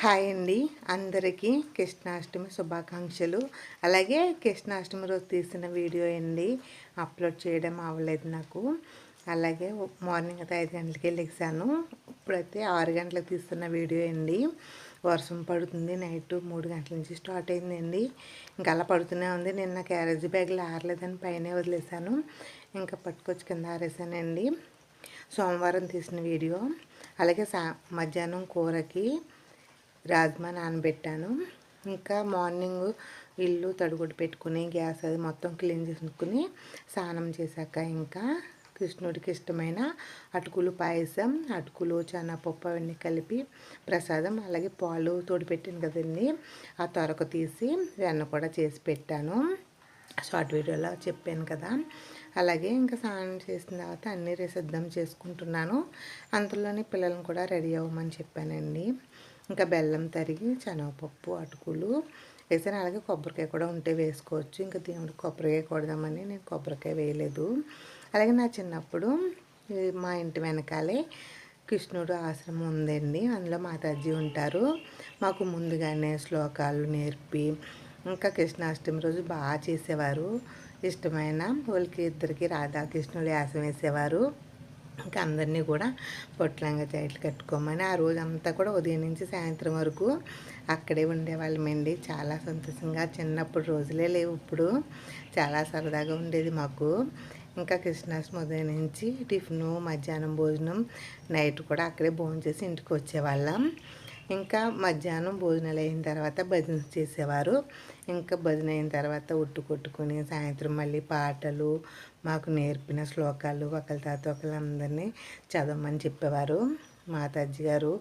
Hi అండి. అందరికీ కృష్ణాష్టమి శుభాకాంక్షలు. అలాగే కృష్ణాష్టమి రోజు తీసిన వీడియో అండి. అప్లోడ్ చేయడం అవ్వలేదు నాకు. అలాగే మార్నింగ్ అయితే ఐదు గంటలకి లెగ్సాను ఇప్పుడైతే ఆరు గంటలకు తీస్తున్న వీడియో అండి. వర్షం పడుతుంది. నైట్ మూడు గంటల నుంచి స్టార్ట్ అయిందండి. ఇంకా అలా పడుతూనే ఉంది. నిన్న క్యారేజీ బ్యాగ్లు ఆరలేదని పైన వదిలేసాను ఇంకా పట్టుకొచ్చి కింద ఆరేసానండి సోమవారం తీసిన వీడియో. అలాగే సా మధ్యాహ్నం కూరకి రాజ్మా నానబెట్టాను. ఇంకా మార్నింగ్ ఇల్లు తడుగుడు పెట్టుకుని గ్యాస్ అది మొత్తం క్లీన్ చేసుకుని స్నానం చేశాక ఇంకా కృష్ణుడికి ఇష్టమైన అటుకులు పాయసం అటుకులు పప్పు అవన్నీ కలిపి ప్రసాదం అలాగే పాలు తోడిపెట్టాను కదండి. ఆ తొరకు తీసి వెన్న కూడా చేసి పెట్టాను. షార్ట్ వీడియోలో చెప్పాను కదా. అలాగే ఇంకా స్నానం చేసిన తర్వాత అన్నీ సిద్ధం చేసుకుంటున్నాను. అంతలోనే పిల్లలను కూడా రెడీ అవ్వమని చెప్పానండి. ఇంకా బెల్లం తరిగి శనగపప్పు అటుకులు వేసాను. అలాగే కొబ్బరికాయ కూడా ఉంటే వేసుకోవచ్చు. ఇంకా దేవుడికి కొబ్బరికాయ కొడదామని నేను కొబ్బరికాయ వేయలేదు. అలాగే నా చిన్నప్పుడు మా ఇంటి వెనకాలే కృష్ణుడు ఆశ్రమం ఉందండి. అందులో మాతాజీ ఉంటారు. మాకు ముందుగానే శ్లోకాలు నేర్పి ఇంకా కృష్ణాష్టమి రోజు బాగా చేసేవారు. ఇష్టమైన వాళ్ళకి ఇద్దరికి రాధాకృష్ణుడు యాసం వేసేవారు. ఇంకా అందరినీ కూడా పొట్లంగా చైట్లు కట్టుకోమని ఆ రోజు అంతా కూడా ఉదయం నుంచి సాయంత్రం వరకు అక్కడే ఉండేవాళ్ళమండి చాలా సంతోషంగా చిన్నప్పుడు రోజులే లేవు ఇప్పుడు. చాలా సరదాగా ఉండేది మాకు. ఇంకా కృష్ణాష్టమి ఉదయం నుంచి టిఫిను మధ్యాహ్నం భోజనం నైట్ కూడా అక్కడే భోజనం చేసి ఇంటికి వచ్చేవాళ్ళం. ఇంకా మధ్యాహ్నం భోజనాలు అయిన తర్వాత భజన చేసేవారు. ఇంకా భజన అయిన తర్వాత ఉట్టు కొట్టుకుని సాయంత్రం మళ్ళీ పాటలు మాకు నేర్పిన శ్లోకాలు ఒకరి తాత ఒకళ్ళందరినీ చదవమని చెప్పేవారు. మాతాజీ గారు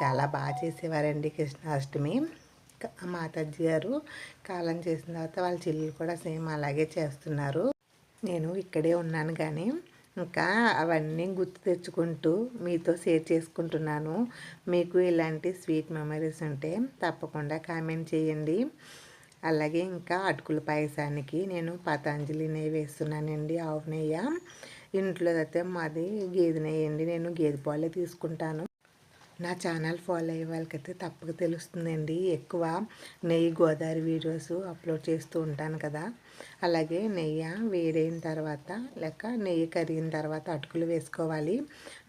చాలా బాగా చేసేవారండి కృష్ణాష్టమి. మాతాజీ గారు కాలం చేసిన తర్వాత వాళ్ళ చెల్లెలు కూడా సేమ్ అలాగే చేస్తున్నారు. నేను ఇక్కడే ఉన్నాను కానీ ఇంకా అవన్నీ గుర్తు తెచ్చుకుంటూ మీతో షేర్ చేసుకుంటున్నాను. మీకు ఇలాంటి స్వీట్ మెమరీస్ ఉంటే తప్పకుండా కామెంట్ చేయండి. అలాగే ఇంకా అటుకుల పాయసానికి నేను పతాంజలి నెయ్యి వేస్తున్నానండి ఆవు నెయ్యి. ఇంట్లో అయితే మాది గేదె నెయ్యి అండి నేను గేదె పాలే తీసుకుంటాను. నా ఛానల్ ఫాలో అయ్యే వాళ్ళకైతే తప్పక తెలుస్తుందండి. ఎక్కువ నెయ్యి గోదావరి వీడియోస్ అప్లోడ్ చేస్తూ ఉంటాను కదా. అలాగే నెయ్యి వేడైన తర్వాత లేక నెయ్యి కరిగిన తర్వాత అటుకులు వేసుకోవాలి.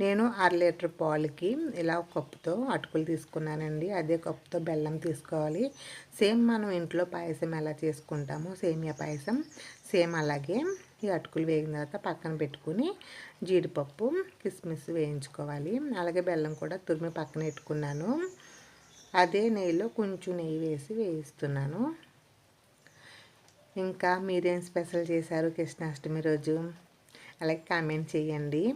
నేను అర లీటర్ పాలకి ఇలా కప్పుతో అటుకులు తీసుకున్నానండి. అదే కప్పుతో బెల్లం తీసుకోవాలి. సేమ్ మనం ఇంట్లో పాయసం ఎలా చేసుకుంటామో సేమియా పాయసం సేమ్ అలాగే ఈ అటుకులు వేగిన తర్వాత పక్కన పెట్టుకుని జీడిపప్పు కిస్మిస్ వేయించుకోవాలి. అలాగే బెల్లం కూడా తురిమి పక్కన పెట్టుకున్నాను. అదే నెయ్యిలో కొంచెం నెయ్యి వేసి వేయిస్తున్నాను. ఇంకా మీరేం స్పెషల్ చేశారు కృష్ణాష్టమి రోజు? అలాగే కామెంట్ చేయండి.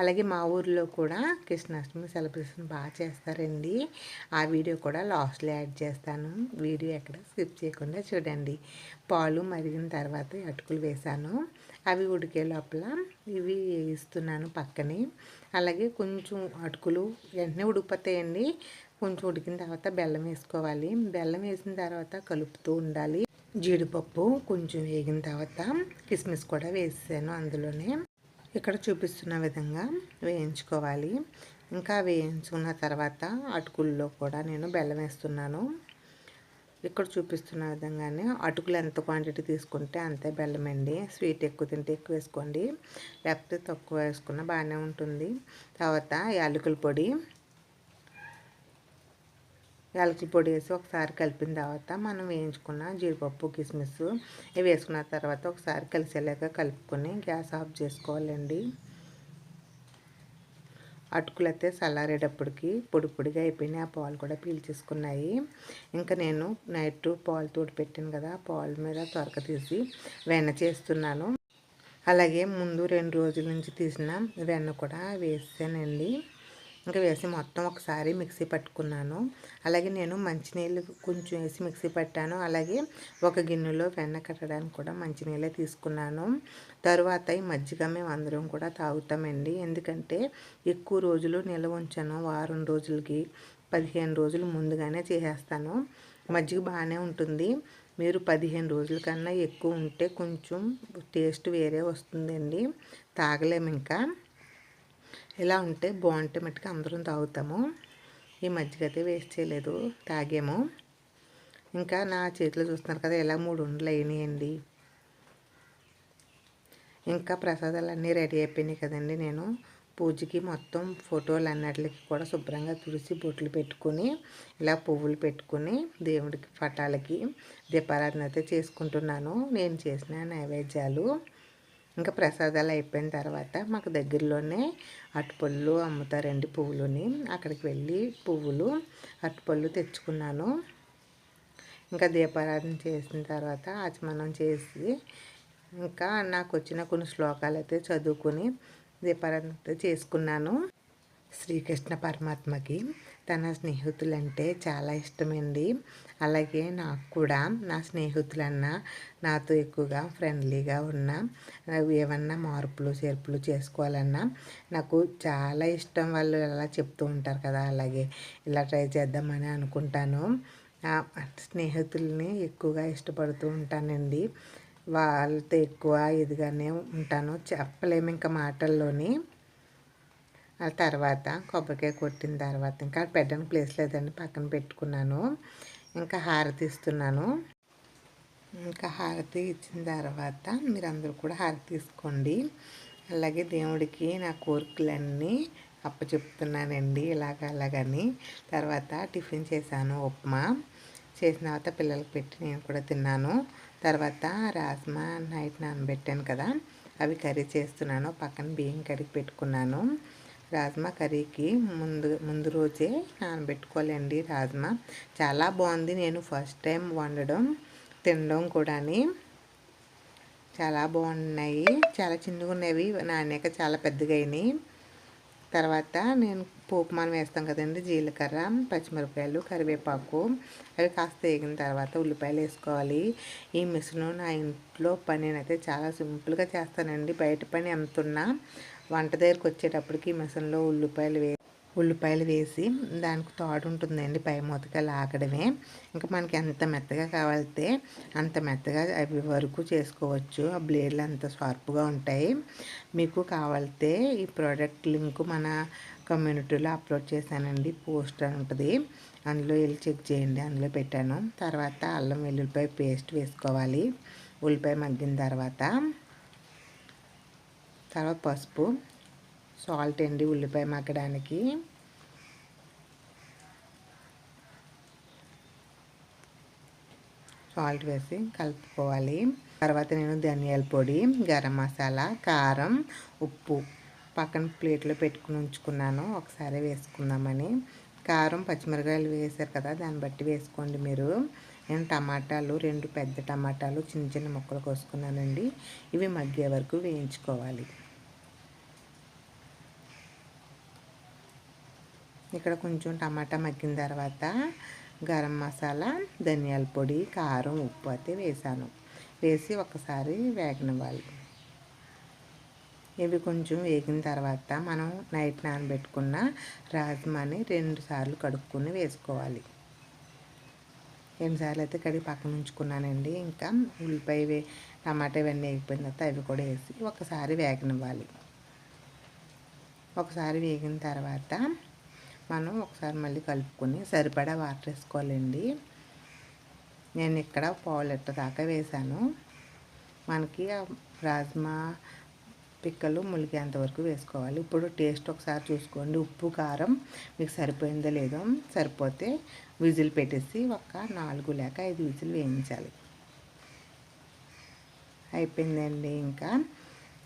అలాగే మా ఊర్లో కూడా కృష్ణాష్టమి సెలబ్రేషన్ బాగా చేస్తారండి. ఆ వీడియో కూడా లాస్ట్లో యాడ్ చేస్తాను. వీడియో ఎక్కడ స్కిప్ చేయకుండా చూడండి. పాలు మరిగిన తర్వాత అటుకులు వేసాను అవి ఉడికే లోపల ఇవి ఇస్తున్నాను పక్కనే. అలాగే కొంచెం అటుకులు వెంటనే ఉడికిపోతాయండి. కొంచెం ఉడికిన తర్వాత బెల్లం వేసుకోవాలి. బెల్లం వేసిన తర్వాత కలుపుతూ ఉండాలి. జీడిపప్పు కొంచెం వేగిన తర్వాత కిస్మిస్ కూడా వేసాను అందులోనే. ఇక్కడ చూపిస్తున్న విధంగా వేయించుకోవాలి. ఇంకా వేయించుకున్న తర్వాత అటుకుల్లో కూడా నేను బెల్లం వేస్తున్నాను. ఇక్కడ చూపిస్తున్న విధంగానే అటుకులు ఎంత క్వాంటిటీ తీసుకుంటే అంతే బెల్లం అండి. స్వీట్ ఎక్కువ తింటే ఎక్కువ వేసుకోండి. లేకపోతే తక్కువ వేసుకున్న బాగానే ఉంటుంది. తర్వాత యాలకుల పొడి. యాలకుల పొడి వేసి ఒకసారి కలిపిన తర్వాత మనం వేయించుకున్న జీడిపప్పు కిస్మిస్ ఇవి వేసుకున్న తర్వాత ఒకసారి కలిసేలాగా కలుపుకొని గ్యాస్ ఆఫ్ చేసుకోవాలండి. అటుకులు అయితే చల్లారేటప్పటికి పొడి పొడిగా అయిపోయినాయి. ఆ పాలు కూడా పీల్చేసుకున్నాయి. ఇంకా నేను నైట్ పాలు తోడు పెట్టాను కదా పాలు మీద త్వరక తీసి వెన్న చేస్తున్నాను. అలాగే ముందు రెండు రోజుల నుంచి తీసిన వెన్న కూడా వేసానండి. ఇంకా వేసి మొత్తం ఒకసారి మిక్సీ పట్టుకున్నాను. అలాగే నేను మంచినీళ్ళు కొంచెం వేసి మిక్సీ పట్టాను. అలాగే ఒక గిన్నెలో వెన్న కట్టడానికి కూడా మంచినీళ్ళే తీసుకున్నాను. తర్వాత ఈ మజ్జిగ మేము అందరం కూడా తాగుతామండి. ఎందుకంటే ఎక్కువ రోజులు నిల్వ ఉంచాను. వారం రోజులకి పదిహేను రోజులు ముందుగానే చేసేస్తాను. మజ్జిగ బాగానే ఉంటుంది. మీరు పదిహేను రోజుల కన్నా ఎక్కువ ఉంటే కొంచెం టేస్ట్ వేరే వస్తుందండి. తాగలేము ఇంకా. ఇలా ఉంటే బాగుంటే మట్టుకు అందరం తాగుతాము. ఈ మజ్జిగ అయితే వేస్ట్ చేయలేదు తాగాము. ఇంకా నా చేతిలో చూస్తున్నారు కదా ఇలా మూడు ఉండలు అయినాయండి. ఇంకా ప్రసాదాలు అన్నీ రెడీ అయిపోయినాయి కదండి నేను. పూజకి మొత్తం ఫోటోలు అన్నిటికి కూడా శుభ్రంగా తుడిసి బొట్లు పెట్టుకుని ఇలా పువ్వులు పెట్టుకుని దేవుడికి పటాలకి దీపారాధన అయితే చేసుకుంటున్నాను. నేను చేసిన నైవేద్యాలు. ఇంకా ప్రసాదాలు అయిపోయిన తర్వాత మాకు దగ్గరలోనే అటుపళ్ళు అమ్ముతారండి పువ్వులని. అక్కడికి వెళ్ళి పువ్వులు అటుపళ్ళు తెచ్చుకున్నాను. ఇంకా దీపారాధన చేసిన తర్వాత ఆచమనం చేసి ఇంకా నాకు వచ్చిన కొన్ని శ్లోకాలు అయితే చదువుకుని దీపారాధన చేసుకున్నాను. శ్రీకృష్ణ పరమాత్మకి తన స్నేహితులంటే చాలా ఇష్టమండి. అలాగే నాకు కూడా నా స్నేహితులన్నా నాతో ఎక్కువగా ఫ్రెండ్లీగా ఉన్న ఏమన్నా మార్పులు చేర్పులు చేసుకోవాలన్నా నాకు చాలా ఇష్టం వాళ్ళు అలా చెప్తూ ఉంటారు కదా అలాగే ఇలా ట్రై చేద్దామని అనుకుంటాను. స్నేహితుల్ని ఎక్కువగా ఇష్టపడుతూ ఉంటానండి. వాళ్ళతో ఎక్కువ ఇదిగానే ఉంటాను. చెప్పలేము ఇంకా మాటల్లోని. ఆ తర్వాత కొబ్బరికాయ కొట్టిన తర్వాత ఇంకా పెట్టడానికి ప్లేస్ లేదండి పక్కన పెట్టుకున్నాను. ఇంకా హారతి ఇస్తున్నాను. ఇంకా హారతి ఇచ్చిన తర్వాత మీరందరూ కూడా హారతి తీసుకోండి. అలాగే దేవుడికి నా కోరికలన్నీ అప్పచెప్తున్నానండి. ఇలాగ అలాగని. తర్వాత టిఫిన్ చేశాను ఉప్మా చేసిన తర్వాత పిల్లలకి పెట్టి నేను కూడా తిన్నాను. తర్వాత రాజ్మా నైట్ నానబెట్టాను కదా అవి కర్రీ చేస్తున్నాను. పక్కన బియ్యం కడిగి పెట్టుకున్నాను. రాజ్మా కర్రీకి ముందు ముందు రోజే నానబెట్టుకోవాలండి రాజ్మా. చాలా బాగుంది. నేను ఫస్ట్ టైం వండడం తినడం కూడా చాలా బాగున్నాయి. చాలా చిన్నగా ఉన్నవి. నాణ్యక చాలా పెద్దగా అయినాయి తర్వాత నేను పోపు మనం వేస్తాం కదండి జీలకర్ర పచ్చిమిరపకాయలు కరివేపాకు. అవి కాస్త వేగిన తర్వాత ఉల్లిపాయలు వేసుకోవాలి. ఈ మిషన్ నా ఇంట్లో పని అయితే చాలా సింపుల్గా చేస్తానండి. బయట పని ఎంతున్నా వంట దగ్గరికి వచ్చేటప్పటికి మిషన్లో ఉల్లిపాయలు వే ఉల్లిపాయలు వేసి దానికి తాడు ఉంటుందండి పై మూతగా లాగడమే ఇంకా మనకి ఎంత మెత్తగా కావాలితే అంత మెత్తగా అవి వరకు చేసుకోవచ్చు. ఆ బ్లేడ్లు అంత షార్ప్గా ఉంటాయి. మీకు కావాలితే ఈ ప్రోడక్ట్ లింక్ మన కమ్యూనిటీలో అప్లోడ్ చేశానండి. పోస్టర్ ఉంటుంది. అందులో వెళ్ళి చెక్ చేయండి. అందులో పెట్టాను. తర్వాత అల్లం వెల్లుల్లిపాయ పేస్ట్ వేసుకోవాలి. ఉల్లిపాయ మగ్గిన తర్వాత తర్వాత పసుపు సాల్ట్ అండి ఉల్లిపాయ మగ్గడానికి. సాల్ట్ వేసి కలుపుకోవాలి. తర్వాత నేను ధనియాల పొడి గరం మసాలా కారం ఉప్పు పక్కన ప్లేట్లో పెట్టుకుని ఉంచుకున్నాను. ఒకసారి వేసుకుందామని. కారం పచ్చిమిరకాయలు వేసారు కదా దాన్ని బట్టి వేసుకోండి మీరు. నేను టమాటాలు రెండు పెద్ద టమాటాలు చిన్న చిన్న ముక్కలు కోసుకున్నానండి. ఇవి మగ్గే వరకు వేయించుకోవాలి. ఇక్కడ కొంచెం టమాటా మగ్గిన తర్వాత గరం మసాలా ధనియాల పొడి కారం ఉప్పు అయితే వేసాను. వేసి ఒకసారి వేగనివ్వాలి. ఇవి కొంచెం వేగిన తర్వాత మనం నైట్ నానబెట్టుకున్న రాజ్మాని రెండు సార్లు కడుక్కొని వేసుకోవాలి. ఎన్నిసార్లు అయితే కడిగి పక్కన ఉంచుకున్నానండి. ఇంకా ఉల్లిపాయ టమాటా ఇవన్నీ వేగిపోయిన తర్వాత అవి కూడా వేసి ఒకసారి వేగనివ్వాలి. ఒకసారి వేగిన తర్వాత మనం ఒకసారి మళ్ళీ కలుపుకొని సరిపడా వాటర్ వేసుకోవాలండి. నేను ఇక్కడ పావు లీటర్ దాకా వేసాను. మనకి రాజ్మా పిక్కలు ములిగేంత వరకు వేసుకోవాలి. ఇప్పుడు టేస్ట్ ఒకసారి చూసుకోండి. ఉప్పు కారం మీకు సరిపోయిందో లేదో సరిపోతే విజిల్ పెట్టేసి ఒక నాలుగు లేక ఐదు విజిల్ వేయించాలి. అయిపోయిందండి. ఇంకా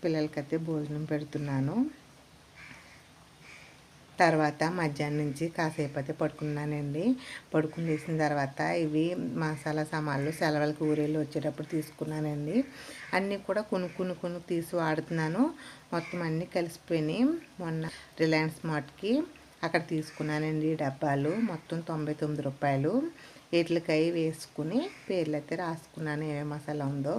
పిల్లలకైతే భోజనం పెడుతున్నాను. తర్వాత మధ్యాహ్నం నుంచి కాసేపు అయితే పడుకున్నానండి. పడుకుని వేసిన తర్వాత ఇవి మసాలా సామాన్లు సెలవులకు ఊరేళ్ళు వచ్చేటప్పుడు తీసుకున్నానండి. అన్నీ కూడా కొనుక్కుని కొను తీసి వాడుతున్నాను. మొత్తం అన్నీ కలిసిపోయినాయి. మొన్న రిలయన్స్ మార్ట్కి అక్కడ తీసుకున్నానండి డబ్బాలు. మొత్తం తొంభై తొమ్మిది రూపాయలు. వీటికై వేసుకుని పేర్లు అయితే రాసుకున్నాను ఏమేమి మసాలా ఉందో.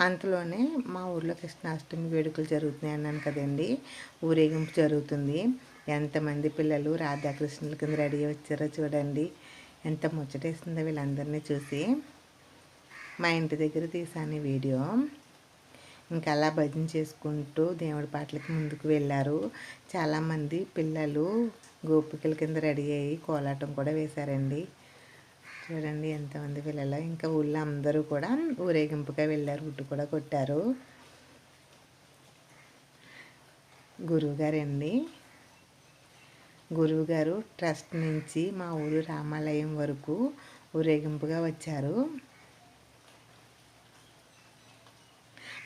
అంతలోనే మా ఊర్లో కృష్ణాష్టమి వేడుకలు జరుగుతున్నాయి అన్నాను కదండి. ఊరేగింపు జరుగుతుంది. ఎంతమంది పిల్లలు రాధాకృష్ణుల కింద రెడీ వచ్చారో చూడండి. ఎంత ముచ్చటేస్తుందో వీళ్ళందరినీ చూసి. మా ఇంటి దగ్గర తీసాను వీడియో. ఇంకా అలా భజన చేసుకుంటూ దేవుడి పాటలకి ముందుకు వెళ్ళారు. చాలామంది పిల్లలు గోపికల కింద రెడీ అయ్యి కోలాటం కూడా వేశారండి. చూడండి ఎంతమంది పిల్లలు. ఇంకా ఊళ్ళో అందరూ కూడా ఊరేగింపుగా వెళ్ళారు. ఉట్టు కూడా కొట్టారు. గురువుగారండి. గురువుగారు ట్రస్ట్ నుంచి మా ఊరు రామాలయం వరకు ఊరేగింపుగా వచ్చారు.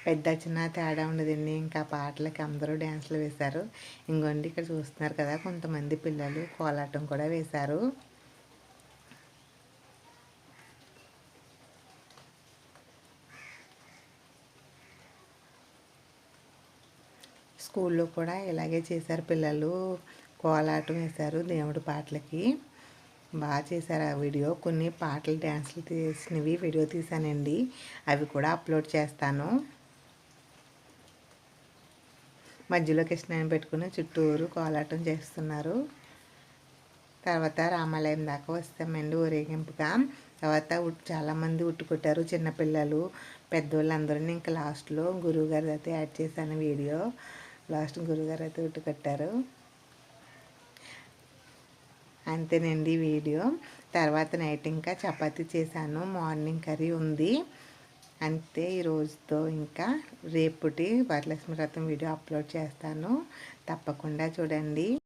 పెద్ద చిన్న తేడా ఉండదండి. ఇంకా పాటలకి అందరూ డ్యాన్స్లు వేశారు. ఇంకోండి ఇక్కడ చూస్తున్నారు కదా కొంతమంది పిల్లలు కోలాటం కూడా వేశారు. స్కూల్లో కూడా ఇలాగే చేశారు పిల్లలు. కోలాటం వేశారు దేవుడి పాటలకి. బాగా చేశారు ఆ వీడియో. కొన్ని పాటలు డ్యాన్స్లు తీసినవి వీడియో తీసానండి అవి కూడా అప్లోడ్ చేస్తాను. మధ్యలో కృష్ణాన్ని పెట్టుకుని చుట్టూరు కోలాటం చేస్తున్నారు. తర్వాత రామాలయం దాకా వస్తామండి ఊరేగింపుగా. తర్వాత చాలామంది ఉట్టుకొట్టారు చిన్నపిల్లలు పెద్దవాళ్ళు అందరినీ ఇంకా లాస్ట్లో గురువుగారి అయితే యాడ్ చేశాను వీడియో. లాస్ట్ గురువుగారు అయితే ఉట్టుకట్టారు. అంతేనండి వీడియో. తర్వాత నైట్ ఇంకా చపాతీ చేశాను. మార్నింగ్ కర్రీ ఉంది. అంతే ఈ రోజుతో ఇంకా రేపుటి వరలక్ష్మి వ్రతం వీడియో అప్లోడ్ చేస్తాను. తప్పకుండా చూడండి.